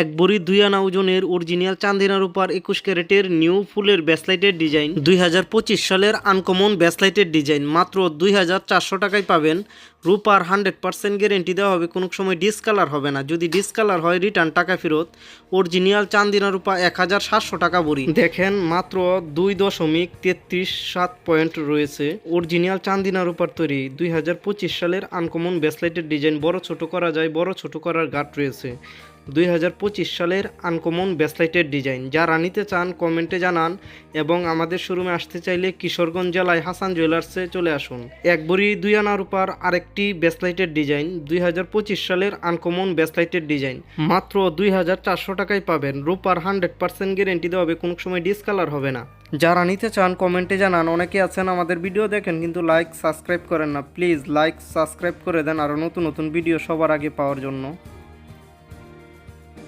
এক বড়ি দুই আনা ওজনের অরিজিনাল চান্দিনা রূপার একুশ ক্যারেটের নিউ ফুলের ব্যাসলাইটের ডিজাইন দুই হাজার পঁচিশ সালের আনকমন ব্যাসলাইটের ডিজাইন মাত্র দুই হাজার চারশো টাকায় পাবেন। রূপার হান্ড্রেড পার্সেন্ট গ্যারেন্টি দেওয়া হবে। কোনো সময় ডিসকালার হবে না। যদি ডিসকালার হয় রিটার্ন টাকা ফেরত। অরিজিনাল চান্দিনা রূপা এক হাজার সাতশো টাকা বড়ি। দেখেন, মাত্র দুই দশমিক তেত্রিশ সাত পয়েন্ট রয়েছে। অরিজিনাল চান্দিনা রূপার তৈরি। দুই হাজার পঁচিশ সালের আনকমন ব্যাসলাইটের ডিজাইন বড় ছোট করা যায়, বড় ছোট করার গাট রয়েছে। দুই হাজার পঁচিশ সালের আনকমন ব্যাসলাইটের ডিজাইন। যারা নিতে চান, কমেন্টে জানান এবং আমাদের শোরুমে আসতে চাইলে কিশোরগঞ্জ জেলায় হাসান জুয়েলার্সে চলে আসুন। এক বড়ি, দুই আনা রূপার আরেকটি ব্যাসলাইটের ডিজাইন, দুই হাজার পঁচিশ সালের আনকমন ব্যাসলাইটের ডিজাইন। মাত্র দুই হাজার চারশো টাকায় পাবেন। রূপার হান্ড্রেড পার্সেন্ট গ্যারেন্টি দেওয়া হবে, কোনো সময় ডিসকালার হবে না। যারা নিতে চান, কমেন্টে জানান। অনেকে আছেন আমাদের ভিডিও দেখেন, কিন্তু লাইক, সাবস্ক্রাইব করেন না। প্লিজ লাইক, সাবস্ক্রাইব করে দেন আরও নতুন নতুন ভিডিও সবার আগে পাওয়ার জন্য।